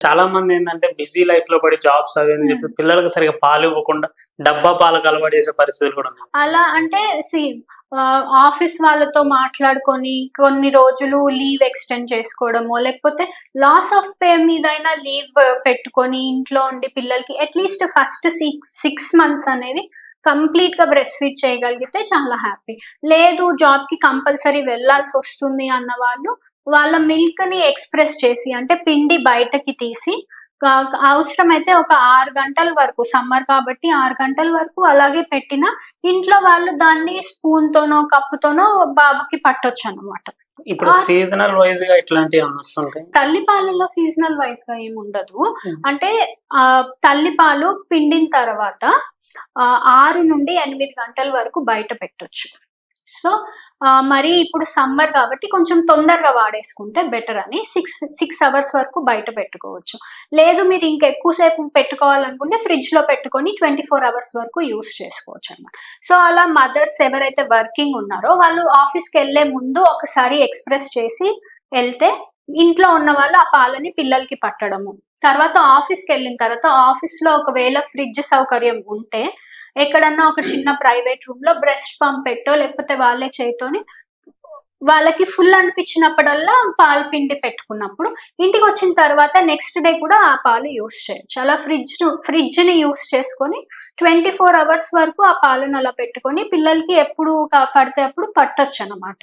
చాలా మంది ఏంటంటే బిజీ లైఫ్లో పడి జాబ్స్ అవి అని చెప్పి పిల్లలకు సరిగా పాలు ఇవ్వకుండా డబ్బా పాలకు అలవాటు చేసే పరిస్థితులు కూడా ఉన్నాయి. అలా అంటే ఆఫీస్ వాళ్ళతో మాట్లాడుకొని కొన్ని రోజులు లీవ్ ఎక్స్టెండ్ చేసుకోవడమో లేకపోతే లాస్ ఆఫ్ పే మీదైనా లీవ్ పెట్టుకొని ఇంట్లో ఉండి పిల్లలకి at least first six six months అనేది కంప్లీట్గా బ్రెస్ట్ ఫీడ్ చేయగలిగితే చాలా హ్యాపీ లేదు జాబ్కి కంపల్సరీ వెళ్ళాల్సి వస్తుంది అన్న వాళ్ళు వాళ్ళ మిల్క్ని ఎక్స్ప్రెస్ చేసి అంటే పిండి బయటకి తీసి అవసరమైతే ఒక ఆరు గంటల వరకు సమ్మర్ కాబట్టి ఆరు గంటల వరకు అలాగే పెట్టిన ఇంట్లో వాళ్ళు దాన్ని స్పూన్ తోనో కప్పుతోనో బాబుకి పట్టొచ్చు అనమాట ఇప్పుడు సీజనల్ వైజ్గా ఇట్లాంటివి ఏమన్నా వస్తుంటాయి? తల్లిపాలలో సీజనల్ వైజ్గా ఏమి ఉండదు. అంటే ఆ తల్లిపాలు పిండిన తర్వాత ఆరు నుండి ఎనిమిది గంటల వరకు బయట పెట్టొచ్చు. సో మరి ఇప్పుడు సమ్మర్ కాబట్టి కొంచెం తొందరగా వాడేసుకుంటే బెటర్ అని సిక్స్ సిక్స్ అవర్స్ వరకు బయట పెట్టుకోవచ్చు. లేదు మీరు ఇంకా ఎక్కువసేపు పెట్టుకోవాలనుకుంటే ఫ్రిడ్జ్లో పెట్టుకొని ట్వంటీ ఫోర్ అవర్స్ వరకు యూస్ చేసుకోవచ్చు అనమాట సో అలా మదర్స్ ఎవరైతే వర్కింగ్ ఉన్నారో వాళ్ళు ఆఫీస్కి వెళ్ళే ముందు ఒకసారి ఎక్స్ప్రెస్ చేసి వెళ్తే ఇంట్లో ఉన్న వాళ్ళు ఆ పాలని పిల్లలకి పట్టడము. తర్వాత ఆఫీస్కి వెళ్ళిన తర్వాత ఆఫీస్లో ఒకవేళ ఫ్రిడ్జ్ సౌకర్యం ఉంటే ఎక్కడన్నా ఒక చిన్న ప్రైవేట్ రూమ్లో బ్రెస్ట్ పంప్ పెట్టో లేకపోతే వాళ్ళే చేతోని వాళ్ళకి ఫుల్ అనిపించినప్పుడల్లా పాలు పిండి పెట్టుకున్నప్పుడు ఇంటికి వచ్చిన తర్వాత నెక్స్ట్ డే కూడా ఆ పాలు యూస్ చేయొచ్చు అలా ఫ్రిడ్జ్ ఫ్రిడ్జ్ని యూస్ చేసుకొని ట్వంటీ ఫోర్ అవర్స్ వరకు ఆ పాలను అలా పెట్టుకొని పిల్లలకి ఎప్పుడు పడితే అప్పుడు పట్టొచ్చు అనమాట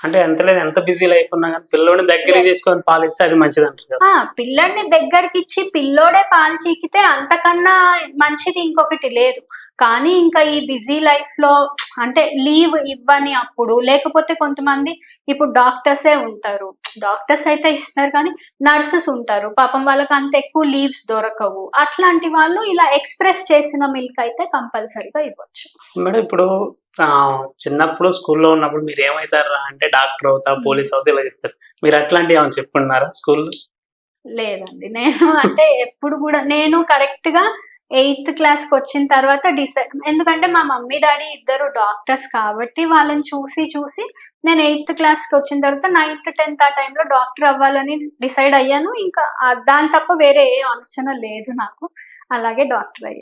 అంటే ఎంత లేదు ఎంత బిజీ లైఫ్ ఉన్నా కానీ పిల్లోడిని దగ్గర. తీసుకొని పాలిస్తే అది మంచిది అంటారు పిల్లల్ని దగ్గరికి ఇచ్చి పిల్లోడే పాలు చీకితే అంతకన్నా మంచిది ఇంకొకటి లేదు. కానీ ఇంకా ఈ బిజీ లైఫ్లో అంటే లీవ్ ఇవ్వని అప్పుడు లేకపోతే కొంతమంది ఇప్పుడు డాక్టర్సే ఉంటారు. డాక్టర్స్ అయితే ఇస్తారు కానీ నర్సెస్ ఉంటారు. పాపం వాళ్ళకి అంత ఎక్కువ లీవ్స్ దొరకవు. అట్లాంటి వాళ్ళు ఇలా ఎక్స్ప్రెస్ చేసిన మిల్క్ అయితే కంపల్సరీగా ఇవ్వచ్చు. మేడం ఇప్పుడు చిన్నప్పుడు స్కూల్లో ఉన్నప్పుడు మీరు ఏమవుతారా అంటే డాక్టర్ అవుతా పోలీస్ అవుతా ఇలా చెప్తారు. మీరు అట్లాంటివి ఏమైనా చెప్పున్నారా స్కూల్లో? లేదండి. నేను అంటే ఎప్పుడు కూడా నేను కరెక్ట్గా ఎయిత్ క్లాస్కి వచ్చిన తర్వాత డిసైడ్ ఎందుకంటే మా మమ్మీ డాడీ ఇద్దరు డాక్టర్స్ కాబట్టి వాళ్ళని చూసి చూసి నేను ఎయిత్ క్లాస్కి వచ్చిన తర్వాత నైన్త్ టెన్త్ ఆ టైంలో డాక్టర్ అవ్వాలని డిసైడ్ అయ్యాను. ఇంకా దాని తప్ప వేరే ఏ ఆలోచన లేదు నాకు. అలాగే డాక్టర్ అయ్యాను